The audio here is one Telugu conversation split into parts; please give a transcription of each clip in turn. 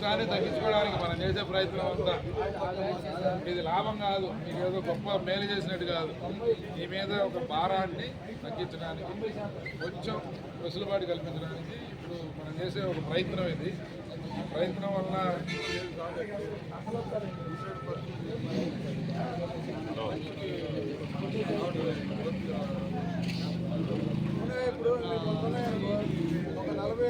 నష్టాన్ని తగ్గించుకోవడానికి మనం చేసే ప్రయత్నం అంతా. ఇది లాభం కాదు. మీకు ఏదో గొప్ప మేలు చేసినట్టు కాదు. మీ మీద ఒక భారాన్ని తగ్గించడానికి కొంచెం వెసులుబాటు కల్పించడానికి ఇప్పుడు మనం చేసే ఒక ప్రయత్నం ఇది. ఈ ప్రయత్నం వలన ఇప్పుడు ఒక నలభై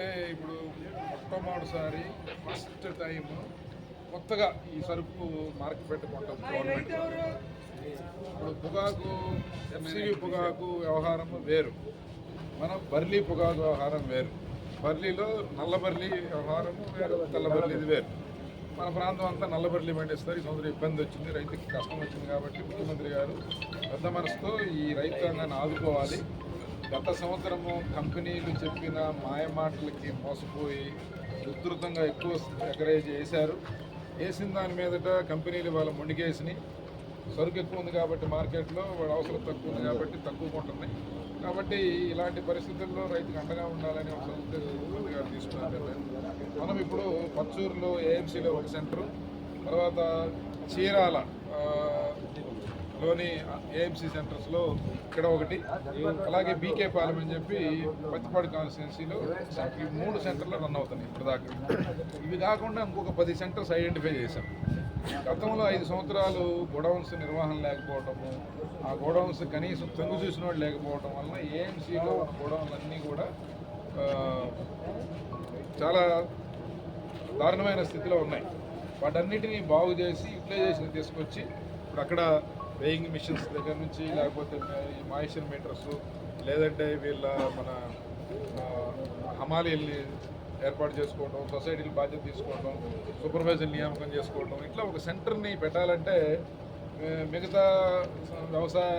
ఏంటంటే ఇప్పుడు మొట్టమొదటిసారి ఫస్ట్ టైం కొత్తగా ఈ సరుకు మార్కెట్ పెట్టుకుంటాం గవర్నమెంట్ ఇప్పుడు పొగాకు ఎంసీవీ పొగాకు వ్యవహారం వేరు. మనం బర్లీ పొగాకు వ్యవహారం వేరు. బర్లీలో నల్ల బర్లీ వ్యవహారం వేరు తెల్ల బర్లీది వేరు. మన ప్రాంతం అంతా నల్ల బర్లీ పండిస్తారు. ఈ సంవత్సరం ఇబ్బంది వచ్చింది రైతుకి కష్టం వచ్చింది కాబట్టి ముఖ్యమంత్రి గారు పెద్ద మనసుతో ఈ రైతాంగాన్ని ఆదుకోవాలి. గత సంవత్సరము కంపెనీలు చెప్పిన మాయమాటలకి మోసపోయి ఉధృతంగా ఎక్కువ ఎకరేజ్ వేశారు వేసిన దాని మీదట కంపెనీలు వాళ్ళ మొండికేసినాయి సరుకు ఎక్కువ ఉంది కాబట్టి మార్కెట్లో వాడు అవసరం తక్కువ ఉంది కాబట్టి తక్కువ కొంటున్నాయి కాబట్టి ఇలాంటి పరిస్థితుల్లో రైతుకు అండగా ఉండాలని ఒక ముఖ్యమంత్రి గారు తీసుకున్నారు. మనం ఇప్పుడు పచ్చూరులో ఏఎంసీలో ఒక సెంటరు తర్వాత చీరాల లోని ఏఎంసీ సెంటర్స్లో ఇక్కడ ఒకటి. అలాగే బీకే పాలెం అని చెప్పి పత్తిపాడు కాన్స్టిట్యున్సీలో ఈ మూడు సెంటర్లు రన్ అవుతున్నాయి ఇప్పటిదాకా ఇవి కాకుండా ఇంకొక పది సెంటర్స్ ఐడెంటిఫై చేశాం. గతంలో ఐదు సంవత్సరాలు గోడౌన్స్ నిర్వహణ లేకపోవటము ఆ గోడౌన్స్ కనీసం తొంగు చూసిన వాళ్ళు లేకపోవటం వలన ఏఎంసీలో గోడౌన్లన్నీ కూడా చాలా దారుణమైన స్థితిలో ఉన్నాయి. వాటన్నిటిని బాగు చేసి యూటిలైజేషన్ తీసుకొచ్చి ఇప్పుడు అక్కడ వేయింగ్ మిషన్స్ దగ్గర నుంచి లేకపోతే ఈ మాయిశ్చర్ మీటర్స్ లేదంటే వీళ్ళ మన హమాలీల్ని ఏర్పాటు చేసుకోవడం సొసైటీలు బాధ్యత తీసుకోవడం సూపర్వైజర్ నియామకం చేసుకోవడం ఇట్లా ఒక సెంటర్ని పెట్టాలంటే మిగతా వ్యవసాయ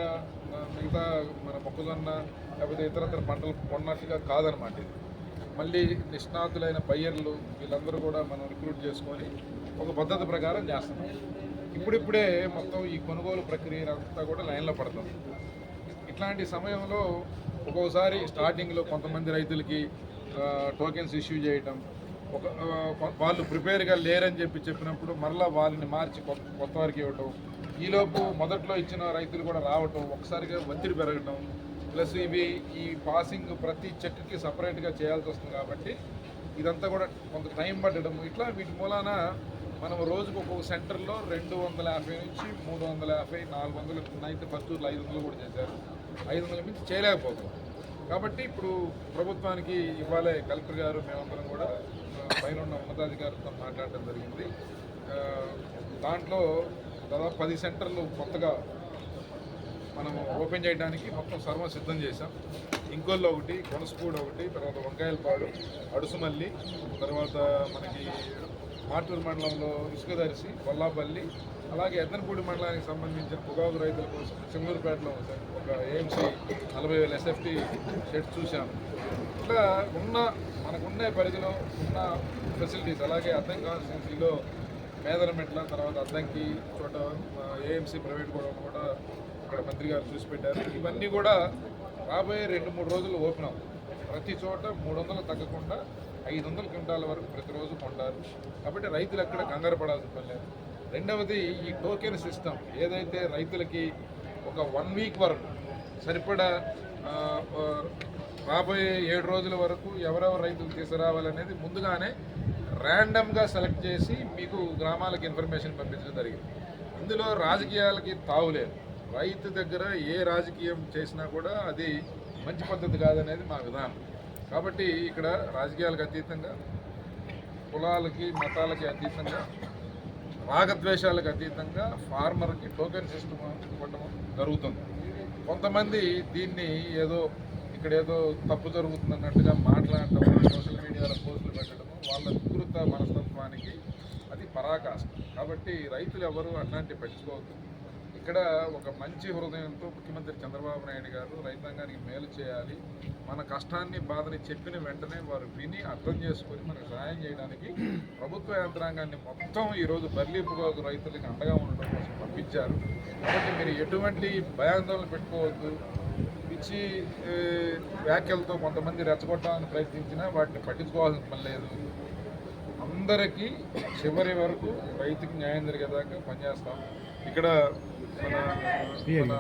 మిగతా మన మొక్కజొన్న లేకపోతే ఇతరత్ర పంటలు కొన్నట్టుగా కాదనమాట ఇది. మళ్ళీ నిష్ణాతులైన బయ్యర్లు వీళ్ళందరూ కూడా మనం రిక్రూట్ చేసుకొని ఒక పద్ధతి ప్రకారం చేస్తున్నాం. ఇప్పుడిప్పుడే మొత్తం ఈ కొనుగోలు ప్రక్రియ అంతా కూడా లైన్లో పడుతుంది ఇట్లాంటి సమయంలో ఒక్కోసారి స్టార్టింగ్లో కొంతమంది రైతులకి టోకెన్స్ ఇష్యూ చేయటం ఒక వాళ్ళు ప్రిపేర్గా లేరని చెప్పి చెప్పినప్పుడు మరలా వాళ్ళని మార్చి కొత్త కొత్త వారికి ఇవ్వటం ఈలోపు మొదట్లో ఇచ్చిన రైతులు కూడా రావటం ఒకసారిగా ఒత్తిడి పెరగటం ప్లస్ ఇవి ఈ పాసింగ్ ప్రతి చెక్కుకి సపరేట్గా చేయాల్సి వస్తుంది కాబట్టి ఇదంతా కూడా కొంత టైం పట్టడం ఇట్లా వీటి మూలాన మనం రోజుకు ఒక్కొక్క సెంటర్లో రెండు వందల యాభై నుంచి మూడు వందల యాభై నాలుగు వందలు అయితే పత్తూరులో ఐదు వందలు కూడా చేశారు. ఐదు వందల మించి చేయలేకపోతున్నాం. కాబట్టి ఇప్పుడు ప్రభుత్వానికి ఇవ్వాలే కలెక్టర్ గారు మేమందరం కూడా పైన ఉన్న ఉన్నతాధికారులతో మాట్లాడటం జరిగింది. దాంట్లో దాదాపు పది సెంటర్లు కొత్తగా మనం ఓపెన్ చేయడానికి మొత్తం సర్వ సిద్ధం చేశాం. ఇంకోళ్ళు ఒకటి కొనసపూడి ఒకటి తర్వాత వంకాయలపాడు అడుసుమల్లి తర్వాత మనకి మార్టూరు మండలంలో ఇసుకదర్శి కొల్లాపల్లి అలాగే ఎద్దనపూడి మండలానికి సంబంధించిన పొగాకు రైతుల కోసం చెంగూరుపేటలో ఒక ఏఎంసీ నలభై వేల ఎస్ఎఫ్టీ షెడ్ చూశాను. ఇట్లా ఉన్న మనకున్న పరిధిలో ఉన్న ఫెసిలిటీస్ అలాగే అద్దం కాన్స్టిట్యూన్సీలో మేదరమెట్ల తర్వాత అద్దంకి చోట ఏఎంసీ ప్రైవేట్ కూడా కూడా ఇక్కడ మంత్రి గారు చూసి పెట్టారు. ఇవన్నీ కూడా రాబోయే రెండు మూడు రోజులు ఓపెన్ అవుతాయి. ప్రతి చోట మూడు వందలు తగ్గకుండా ఐదు వందల క్వింటాల వరకు ప్రతిరోజు కొంటారు కాబట్టి రైతులు అక్కడ కంగారు పడాల్సిన పని లేదు. రెండవది ఈ టోకెన్ సిస్టమ్ ఏదైతే రైతులకి ఒక వన్ వీక్ వరకు సరిపడా రాబోయే ఏడు రోజుల వరకు ఎవరెవరు రైతులు తీసుకురావాలనేది ముందుగానే ర్యాండమ్గా సెలెక్ట్ చేసి మీకు గ్రామాలకు ఇన్ఫర్మేషన్ పంపించడం జరిగింది. ఇందులో రాజకీయాలకి తావులేదు రైతు దగ్గర ఏ రాజకీయం చేసినా కూడా అది మంచి పద్ధతి కాదనేది మా విధానం. కాబట్టి ఇక్కడ రాజకీయాలకు అతీతంగా కులాలకి మతాలకి అతీతంగా రాగద్వేషాలకు అతీతంగా ఫార్మర్కి టోకెన్ సిస్టమ్ ఇవ్వడం జరుగుతుంది. కొంతమంది దీన్ని ఏదో ఇక్కడ ఏదో తప్పు జరుగుతుంది అన్నట్టుగా మాట్లాడటం సోషల్ మీడియాలో పోస్టులు పెట్టడము వాళ్ళ వికృత మనస్తత్వానికి అది పరాకాష్ట. కాబట్టి రైతులు ఎవరు అట్లాంటివి పట్టించుకోవద్దు. ఇక్కడ ఒక మంచి హృదయంతో ముఖ్యమంత్రి చంద్రబాబు నాయుడు గారు రైతాంగానికి మేలు చేయాలి. మన కష్టాన్ని బాధని చెప్పిన వెంటనే వారు విని అర్థం చేసుకొని మనకు సహాయం చేయడానికి ప్రభుత్వ యంత్రాంగాన్ని మొత్తం ఈరోజు బర్లీ రైతులకు అండగా ఉండడం కోసం పంపించారు. కాబట్టి మీరు ఎటువంటి భయాందోళన పెట్టుకోవద్దు. పిచ్చి వ్యాఖ్యలతో కొంతమంది రెచ్చగొట్టాలని ప్రయత్నించినా వాటిని పట్టించుకోవాల్సిన పని లేదు. అందరికీ చివరి వరకు రైతుకి న్యాయం జరిగేదాకా పనిచేస్తాం. ఇక్కడ మన